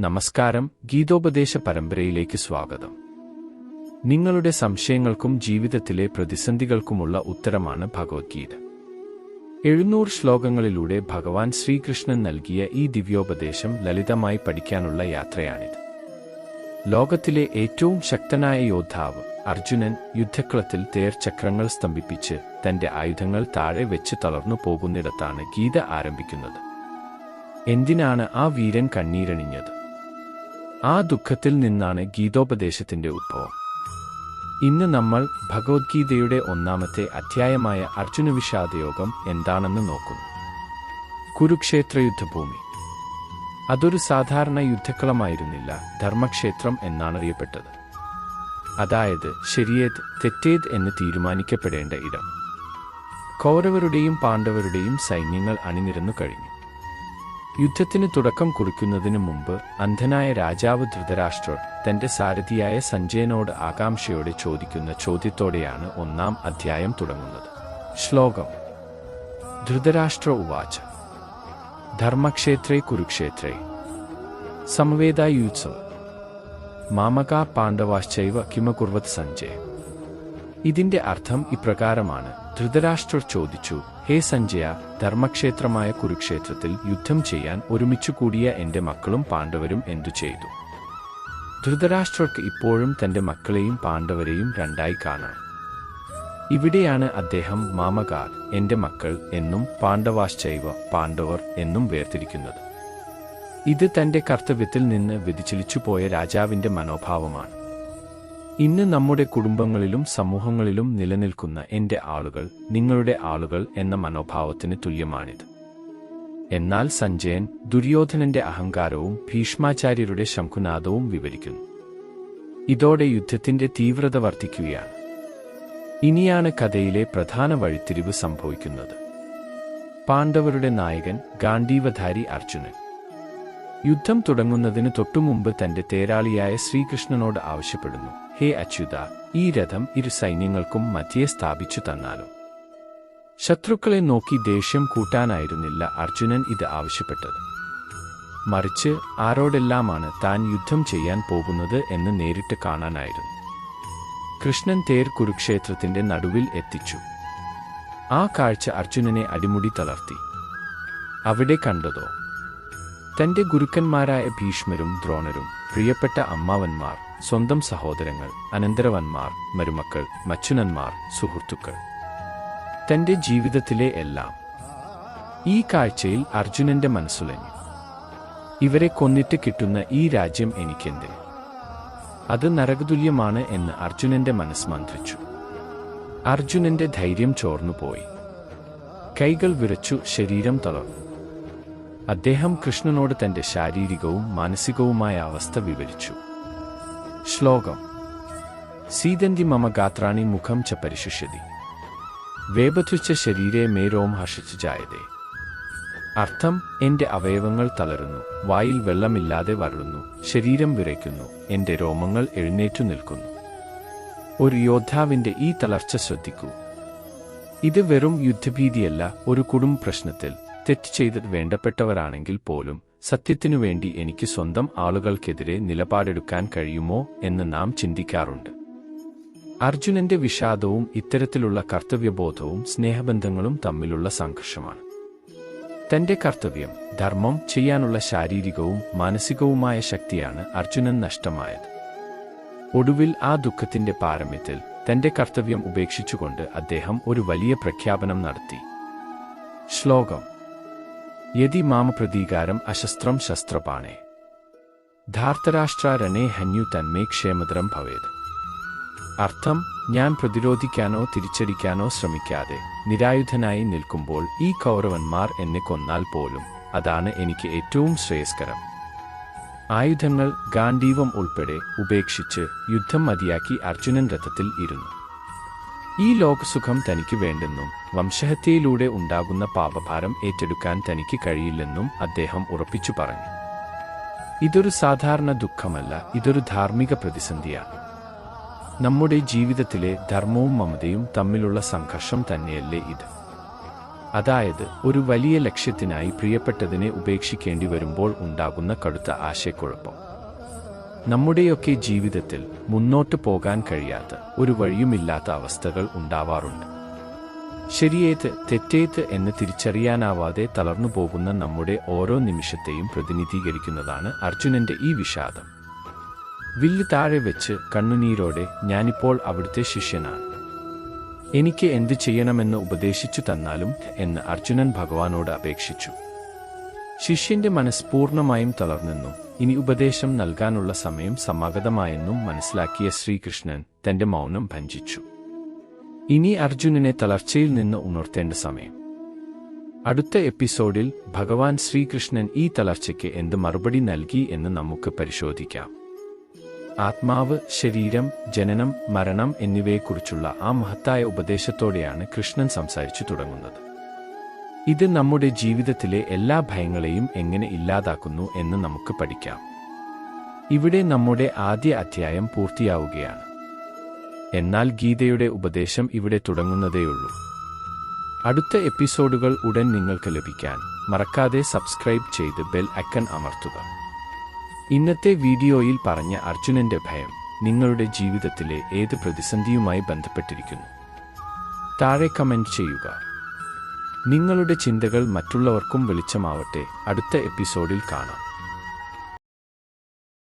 നമസ്കാരം ഗീതോപദേശ പരമ്പരയിലേക്ക് സ്വാഗതം. നിങ്ങളുടെ സംശയങ്ങൾക്കും ജീവിതത്തിലെ പ്രതിസന്ധികൾക്കുമുള്ള ഉത്തരമാണ് ഭഗവത്ഗീത. എഴുന്നൂറ് ശ്ലോകങ്ങളിലൂടെ ഭഗവാൻ ശ്രീകൃഷ്ണൻ നൽകിയ ഈ ദിവ്യോപദേശം ലളിതമായി പഠിക്കാനുള്ള യാത്രയാണിത്. ലോകത്തിലെ ഏറ്റവും ശക്തനായ യോദ്ധാവ് അർജുനൻ യുദ്ധക്കളത്തിൽ തേർചക്രങ്ങൾ സ്തംഭിപ്പിച്ച് തന്റെ ആയുധങ്ങൾ താഴെ വെച്ച് തളർന്നു പോകുന്നിടത്താണ് ഗീത ആരംഭിക്കുന്നത്. എന്തിനാണ് ആ വീരൻ കണ്ണീരണിഞ്ഞത്? ആ ദുഃഖത്തിൽ നിന്നാണ് ഗീതോപദേശത്തിന്റെ ഉത്ഭവം. ഇന്ന് നമ്മൾ ഭഗവത്ഗീതയുടെ ഒന്നാമത്തെ അധ്യായമായ അർജുന വിഷാദയോഗം എന്താണെന്ന് നോക്കുന്നു. കുരുക്ഷേത്ര യുദ്ധഭൂമി അതൊരു സാധാരണ യുദ്ധക്കളമായിരുന്നില്ല ധർമ്മക്ഷേത്രം എന്നാണറിയപ്പെട്ടത്. അതായത് ശരിയേത് തെറ്റേത് എന്ന് തീരുമാനിക്കപ്പെടേണ്ട ഇടം. കൗരവരുടെയും പാണ്ഡവരുടെയും സൈന്യങ്ങൾ അണിനിരന്നു കഴിഞ്ഞു. യുദ്ധത്തിന് തുടക്കം കുറിക്കുന്നതിനു മുമ്പ് അന്ധനായ രാജാവ് ധൃതരാഷ്ട്രർ തന്റെ സാരഥിയായ സഞ്ജയനോട് ആകാംക്ഷയോടെ ചോദിക്കുന്ന ചോദ്യത്തോടെയാണ് ഒന്നാം അധ്യായം തുടങ്ങുന്നത്. ശ്ലോകം. ധൃതരാഷ്ട്ര ഉവാച. ധർമ്മക്ഷേത്രേ കുരുക്ഷേത്രേ. സമവേദായുത്സവം മാമകാ പാണ്ഡവാശ്ചൈവ കിമകുർവത് സഞ്ജയ്. ഇതിന്റെ അർത്ഥം ഇപ്രകാരമാണ്. ധൃതരാഷ്ട്രർ ചോദിച്ചു ഹേ സഞ്ജയ ധർമ്മക്ഷേത്രമായ കുരുക്ഷേത്രത്തിൽ യുദ്ധം ചെയ്യാൻ ഒരുമിച്ചു കൂടിയ എന്റെ മക്കളും പാണ്ഡവരും എന്തു ചെയ്തു? ധൃതരാഷ്ട്രർക്ക് ഇപ്പോഴും തന്റെ മക്കളെയും പാണ്ഡവരെയും രണ്ടായി കാണാം. ഇവിടെയാണ് അദ്ദേഹം മാമകാർ എന്റെ മക്കൾ എന്നും പാണ്ഡവാശ്ചൈവ പാണ്ഡവർ എന്നും വേർതിരിക്കുന്നത്. ഇത് തന്റെ കർത്തവ്യത്തിൽ നിന്ന് വ്യതിചലിച്ചുപോയ രാജാവിന്റെ മനോഭാവമാണ്. ഇന്ന് നമ്മുടെ കുടുംബങ്ങളിലും സമൂഹങ്ങളിലും നിലനിൽക്കുന്ന എന്റെ ആളുകൾ നിങ്ങളുടെ ആളുകൾ എന്ന മനോഭാവത്തിന് തുല്യമാണിത്. എന്നാൽ സഞ്ജയൻ ദുര്യോധനന്റെ അഹങ്കാരവും ഭീഷ്മാചാര്യരുടെ ശംഖുനാദവും വിവരിക്കുന്നു. ഇതോടെ യുദ്ധത്തിന്റെ തീവ്രത വർദ്ധിക്കുകയാണ്. ഇനിയാണ് കഥയിലെ പ്രധാന വഴിത്തിരിവ് സംഭവിക്കുന്നത്. പാണ്ഡവരുടെ നായകൻ ഗാന്ധീവധാരി അർജുനൻ. യുദ്ധം തുടങ്ങുന്നതിന് തൊട്ടുമുമ്പ് തന്റെ തേരാളിയായ ശ്രീകൃഷ്ണനോട് ആവശ്യപ്പെടുന്നു. ഹേ അച്യുത ഈ രഥം ഇരു സൈന്യങ്ങൾക്കും മധ്യേ സ്ഥാപിച്ചു തന്നാലും? ശത്രുക്കളെ നോക്കി ദേഷ്യം കൂട്ടാനായിരുന്നില്ല അർജുനൻ ഇത് ആവശ്യപ്പെട്ടത്. മറിച്ച് ആരോടെല്ലാമാണ് താൻ യുദ്ധം ചെയ്യാൻ പോകുന്നത് എന്ന് നേരിട്ട് കാണാനായിരുന്നു. കൃഷ്ണൻ തേർ കുരുക്ഷേത്രത്തിന്റെ നടുവിൽ എത്തിച്ചു. ആ കാഴ്ച അർജുനനെ അടിമുടി തളർത്തി. അവിടെ കണ്ടതോ? തന്റെ ഗുരുക്കന്മാരായ ഭീഷ്മരും ദ്രോണരും പ്രിയപ്പെട്ട അമ്മാവന്മാർ സ്വന്തം സഹോദരങ്ങൾ അനന്തരവന്മാർ മരുമക്കൾ മച്ചുനന്മാർ സുഹൃത്തുക്കൾ. തന്റെ ജീവിതത്തിലെ എല്ലാം ഈ കാഴ്ചയിൽ അർജുനന്റെ മനസ്സുലഞ്ഞു. ഇവരെ കൊന്നിട്ട് കിട്ടുന്ന ഈ രാജ്യം എനിക്കെന്ത്? അത് നരകതുല്യമാണ് എന്ന് അർജുനന്റെ മനസ്സ് മന്ത്രിച്ചു. അർജുനന്റെ ധൈര്യം ചോർന്നുപോയി. കൈകൾ വിറച്ചു ശരീരം തളർന്നു. അദ്ദേഹം കൃഷ്ണനോട് തന്റെ ശാരീരികവും മാനസികവുമായ അവസ്ഥ വിവരിച്ചു. ശ്ലോകം. സീതന്തി മമ ഗാത്രാണി മുഖം ച പരിശുഷ്യതി. വേപതുച്ച ശരീരെ മേരോം ഹർഷിച്ചു ജായതേ. അർത്ഥം എന്റെ അവയവങ്ങൾ തളരുന്നു വായിൽ വെള്ളമില്ലാതെ വരളുന്നു ശരീരം വിറയ്ക്കുന്നു എന്റെ രോമങ്ങൾ എഴുന്നേറ്റു നിൽക്കുന്നു. ഒരു യോദ്ധാവിന്റെ ഈ തളർച്ച ശ്രദ്ധിക്കൂ. ഇത് വെറും യുദ്ധഭീതിയല്ല ഒരു കുടുംബ പ്രശ്നത്തിൽ തെറ്റ് ചെയ്ത് വേണ്ടപ്പെട്ടവരാണെങ്കിൽ പോലും സത്യത്തിനു വേണ്ടി എനിക്ക് സ്വന്തം ആളുകൾക്കെതിരെ നിലപാടെടുക്കാൻ കഴിയുമോ എന്ന് നാം ചിന്തിക്കാറുണ്ട്. അർജുനന്റെ വിഷാദവും ഇത്തരത്തിലുള്ള കർത്തവ്യബോധവും സ്നേഹബന്ധങ്ങളും തമ്മിലുള്ള സംഘർഷമാണ്. തന്റെ കർത്തവ്യം ധർമ്മം ചെയ്യാനുള്ള ശാരീരികവും മാനസികവുമായ ശക്തിയാണ് അർജുനൻ നഷ്ടമായത്. ഒടുവിൽ ആ ദുഃഖത്തിന്റെ പാരമ്യത്തിൽ തന്റെ കർത്തവ്യം ഉപേക്ഷിച്ചുകൊണ്ട് അദ്ദേഹം ഒരു വലിയ പ്രഖ്യാപനം നടത്തി. ശ്ലോകം യതി മാമ പ്രതീകാരം അശസ്ത്രം ശസ്ത്രപാണേ. ധാർത്തരാഷ്ട്രാരണേ ഹന്യു തന്മേ ക്ഷേമതരം ഭവേത്. അർത്ഥം ഞാൻ പ്രതിരോധിക്കാനോ തിരിച്ചടിക്കാനോ ശ്രമിക്കാതെ നിരായുധനായി നിൽക്കുമ്പോൾ ഈ കൗരവന്മാർ എന്നെ കൊന്നാൽ പോലും അതാണ് എനിക്ക് ഏറ്റവും ശ്രേയസ്കരം. ആയുധങ്ങൾ ഗാന്ധീവം ഉൾപ്പെടെ ഉപേക്ഷിച്ച് യുദ്ധം മതിയാക്കി അർജുനൻ രഥത്തിൽ ഇരുന്നു. ഈ ലോകസുഖം തനിക്ക് വേണ്ടെന്നും വംശഹത്യയിലൂടെ ഉണ്ടാകുന്ന പാപഭാരം ഏറ്റെടുക്കാൻ തനിക്ക് കഴിയില്ലെന്നും അദ്ദേഹം ഉറപ്പിച്ചു പറഞ്ഞു. ഇതൊരു സാധാരണ ദുഃഖമല്ല ഇതൊരു ധാർമ്മിക പ്രതിസന്ധിയാണ്. നമ്മുടെ ജീവിതത്തിലെ ധർമ്മവും മമതയും തമ്മിലുള്ള സംഘർഷം തന്നെയല്ലേ ഇത്. അതായത് ഒരു വലിയ ലക്ഷ്യത്തിനായി പ്രിയപ്പെട്ടതിനെ ഉപേക്ഷിക്കേണ്ടി വരുമ്പോൾ ഉണ്ടാകുന്ന കടുത്ത ആശയക്കുഴപ്പം. നമ്മുടെയൊക്കെ ജീവിതത്തിൽ മുന്നോട്ട് പോകാൻ കഴിയാത്ത ഒരു വഴിയുമില്ലാത്ത അവസ്ഥകൾ ഉണ്ടാവാറുണ്ട്. ശരിയേത് തെറ്റേത് എന്ന് തിരിച്ചറിയാനാവാതെ തളർന്നു പോകുന്ന നമ്മുടെ ഓരോ നിമിഷത്തെയും പ്രതിനിധീകരിക്കുന്നതാണ് അർജുനന്റെ ഈ വിഷാദം. വില്ല് താഴെ വെച്ച് കണ്ണുനീരോടെ ഞാനിപ്പോൾ അവിടുത്തെ ശിഷ്യനാണ്. എനിക്ക് എന്തു ചെയ്യണമെന്ന് ഉപദേശിച്ചു തന്നാലും എന്ന് അർജുനൻ ഭഗവാനോട് അപേക്ഷിച്ചു. ശിഷ്യന്റെ മനസ്സ് പൂർണമായും തളർന്നെന്നും ഇനി ഉപദേശം നൽകാനുള്ള സമയം സമാഗതമായെന്നും മനസ്സിലാക്കിയ ശ്രീകൃഷ്ണൻ തന്റെ മൗനം ഭഞ്ജിച്ചു. ഇനി അർജുനനെ തളർച്ചയിൽ നിന്ന് ഉണർത്തേണ്ട സമയം. അടുത്ത എപ്പിസോഡിൽ ഭഗവാൻ ശ്രീകൃഷ്ണൻ ഈ തളർച്ചയ്ക്ക് എന്ത് മറുപടി നൽകി എന്ന് നമുക്ക് പരിശോധിക്കാം. ആത്മാവ് ശരീരം ജനനം മരണം എന്നിവയെക്കുറിച്ചുള്ള ആ മഹത്തായ ഉപദേശത്തോടെയാണ് കൃഷ്ണൻ സംസാരിച്ചു തുടങ്ങുന്നത്. ഇത് നമ്മുടെ ജീവിതത്തിലെ എല്ലാ ഭയങ്ങളെയും എങ്ങനെ ഇല്ലാതാക്കുന്നു എന്ന് നമുക്ക് പഠിക്കാം. ഇവിടെ നമ്മുടെ ആദ്യ അധ്യായം പൂർത്തിയാവുകയാണ്. എന്നാൽ ഗീതയുടെ ഉപദേശം ഇവിടെ തുടങ്ങുന്നതേയുള്ളൂ അടുത്ത എപ്പിസോഡുകൾ ഉടൻ നിങ്ങൾക്ക് ലഭിക്കാൻ മറക്കാതെ സബ്സ്ക്രൈബ് ചെയ്ത് ബെൽ ഐക്കൺ അമർത്തുക. ഇന്നത്തെ വീഡിയോയിൽ പറഞ്ഞ അർജുനന്റെ ഭയം നിങ്ങളുടെ ജീവിതത്തിലെ ഏത് പ്രതിസന്ധിയുമായി ബന്ധപ്പെട്ടിരിക്കുന്നു? താഴെ കമന്റ് ചെയ്യുക. നിങ്ങളുടെ ചിന്തകൾ മറ്റുള്ളവർക്കും വെളിച്ചമാവട്ടെ. അടുത്ത എപ്പിസോഡിൽ കാണാം.